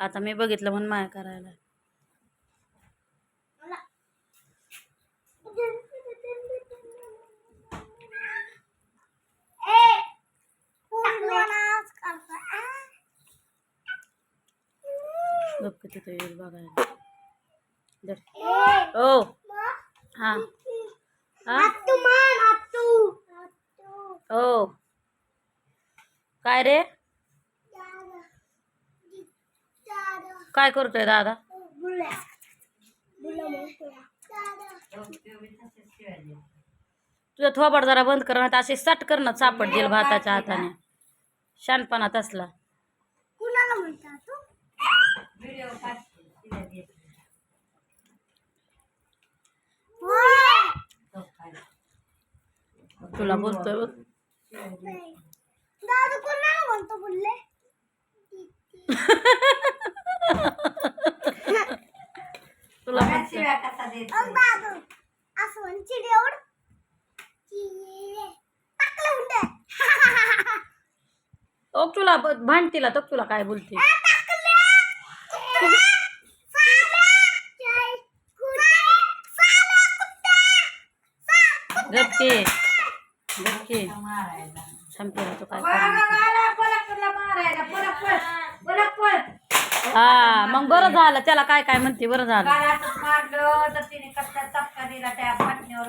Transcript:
आता मी बघितलं म्हणून माया करायला गप्प तिथं येईल बघायला. ओ. हा. हा? ओ. काय रे? काय करतोय दादा? तुझा थोबाड जरा बंद कर नाही असे सट कर ना चापट देईल भाताच्या हाताने. शानपणात असला तुला बोलतोय बघ दादू कुणाला म्हणतो बोलले तुला म्हणतोय. ओ तुला ब- भांडतीला तो तुला काय बोलते गपके गपके संपेला तो काय करणार. हा मग बरं झालं. त्याला काय काय म्हणते बरं झालं. मारलं तर तिने कच्चा चपका दिला त्या पाटण्यावर